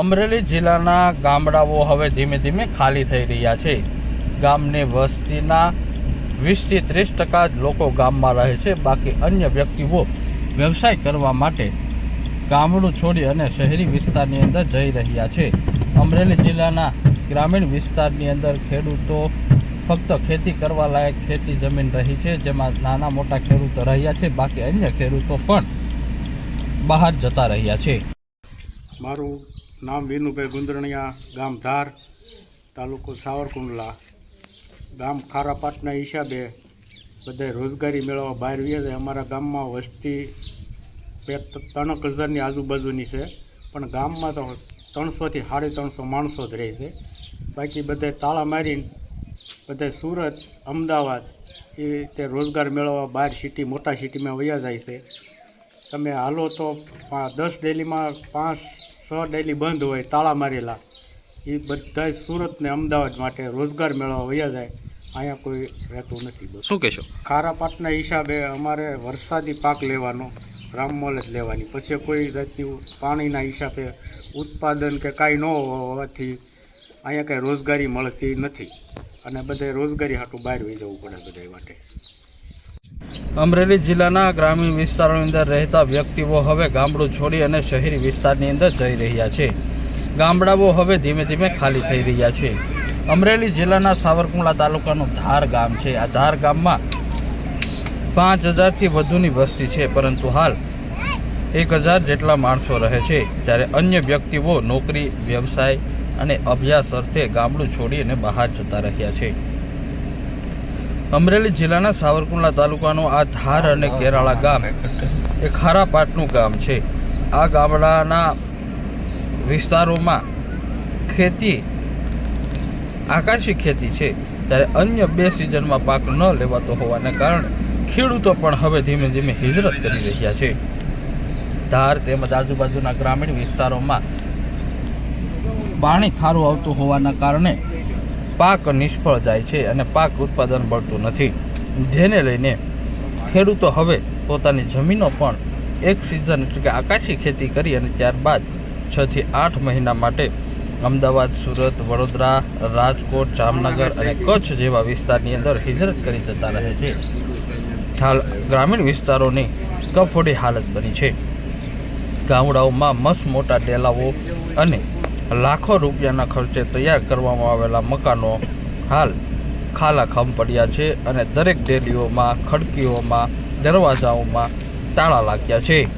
અમરેલી જિલ્લાના ગામડાઓ હવે ધીમે ધીમે ખાલી થઈ રહ્યા છે. ગામની વસ્તીના વીસથી ત્રીસ ટકા જ લોકો ગામમાં રહે છે. બાકી અન્ય વ્યક્તિઓ વ્યવસાય કરવા માટે ગામડું છોડી અને શહેરી વિસ્તારની અંદર જઈ રહ્યા છે. અમરેલી જિલ્લાના ગ્રામીણ વિસ્તારની અંદર ખેડૂતો ફક્ત ખેતી કરવા લાયક ખેતી જમીન રહી છે, જેમાં નાના મોટા ખેડૂતો રહ્યા છે. બાકી અન્ય ખેડૂતો પણ બહાર જતા રહ્યા છે. મારું નામ વિનુભાઈ ગુંદરણિયા, ગામ ધાર, તાલુકો સાવરકુંડલા. ગામ ખારાપાટના હિસાબે બધા રોજગારી મેળવવા બહાર વ્યા છે. અમારા ગામમાં વસ્તી બે ત્રણ હજારની આજુબાજુની છે. પણ ગામમાં તો ત્રણસોથી સાડી ત્રણસો માણસો જ રહે છે. બાકી બધે તાળા મારીને બધે સુરત, અમદાવાદ એ રીતે રોજગાર મેળવવા બહાર સિટી મોટા સિટીમાં વયા જાય છે. તમે હાલો તો દસ ડેલીમાં પાંચ છ ડેલી બંધ હોય તાળા મારેલા. એ બધાય સુરતને અમદાવાદ માટે રોજગાર મેળવવા વયા જાય. અહીંયા કોઈ રહેતું નથી બસ. શું કહેશો? ખારા પાકના હિસાબે અમારે વરસાદી પાક લેવાનો રામમોલ જ લેવાની. પછી કોઈ જાતની પાણીના હિસાબે ઉત્પાદન કે કાંઈ ન હોવાથી અહીંયા કાંઈ રોજગારી મળતી નથી. અને બધે રોજગારી હાટું બહાર વહી જવું પડે બધા માટે. અમરેલી જિલ્લાના ગ્રામીણ વિસ્તારોની અંદર રહેતા વ્યક્તિઓ હવે ગામડું છોડી અને શહેરી વિસ્તારની અંદર જઈ રહ્યા છે. ગામડાઓ હવે ધીમે ધીમે ખાલી થઈ રહ્યા છે. અમરેલી જિલ્લાના સાવરકુંડલા તાલુકાનું ધાર ગામ છે. આ ધાર ગામમાં પાંચ હજારથી વધુની વસ્તી છે, પરંતુ હાલ એક હજાર જેટલા માણસો રહે છે. જ્યારે અન્ય વ્યક્તિઓ નોકરી, વ્યવસાય અને અભ્યાસ અર્થે ગામડું છોડી અને બહાર જતા રહ્યા છે. અમરેલી જિલ્લાના સાવરકુંડલા તાલુકાનું આ ધાર અને કેરાળા ગામ એ ખારા પાટનું ગામ છે. આ ગામડાના વિસ્તારોમાં ખેતી, આકાશી ખેતી છે. ત્યારે અન્ય બે સિઝનમાં પાક ન લેવાતો હોવાને કારણે ખેડૂતો પણ હવે ધીમે ધીમે હિજરત કરી રહ્યા છે. ધાર તેમજ આજુબાજુના ગ્રામીણ વિસ્તારોમાં પાણી ખારું આવતું હોવાના કારણે પાક નિષ્ફળ જાય છે અને પાક ઉત્પાદન મળતું નથી. જેને લઈને ખેડૂતો હવે પોતાની જમીનો પણ એક સિઝન એટલે કે આકાશી ખેતી કરી અને ત્યારબાદ છ થી આઠ મહિના માટે અમદાવાદ, સુરત, વડોદરા, રાજકોટ, જામનગર અને કચ્છ જેવા વિસ્તારની અંદર હિજરત કરી જતા રહે છે. હાલ ગ્રામીણ વિસ્તારોની કફોડી હાલત બની છે. ગામડાઓમાં મસ મોટા ડેલાઓ અને લાખો રૂપિયાના ખર્ચે તૈયાર કરવામાં આવેલા મકાનો હાલ ખાલા ખમ પડ્યા છે અને દરેક ડેલીઓમાં ખડકીઓમાં, દરવાજાઓમાં તાળા લાગ્યા છે.